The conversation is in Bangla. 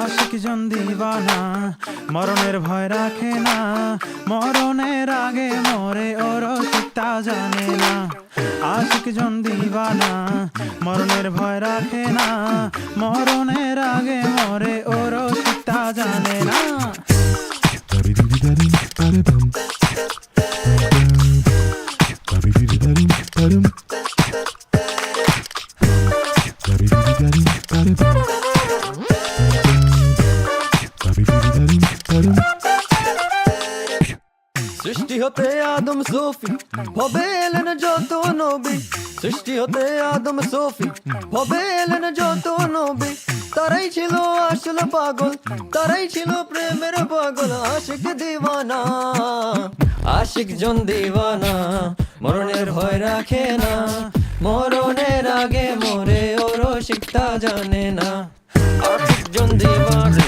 আশিক জন দিবানা, মরণের ভয় রাখে না, মরণের আগে মরে ওর চিত্তা জানে না। আশিক জন দিবানা, মরণের ভয় রাখে না, মরণের আগে মরে ওর চিত্তা জানে সৃষ্টি হতে আদম সফি ভবে এলেন যত নবী। সৃষ্টি হতে আদম সফি ভবে এলেন যত নবী। তারাই ছিল আসল পাগল, তারাই ছিল প্রেমের পাগল। আশিক দিওয়ানা, আশিক জন দিওয়ানা, মরণের ভয় রাখে না, মরণের बेटा जाने ना আরেকজন দিবানে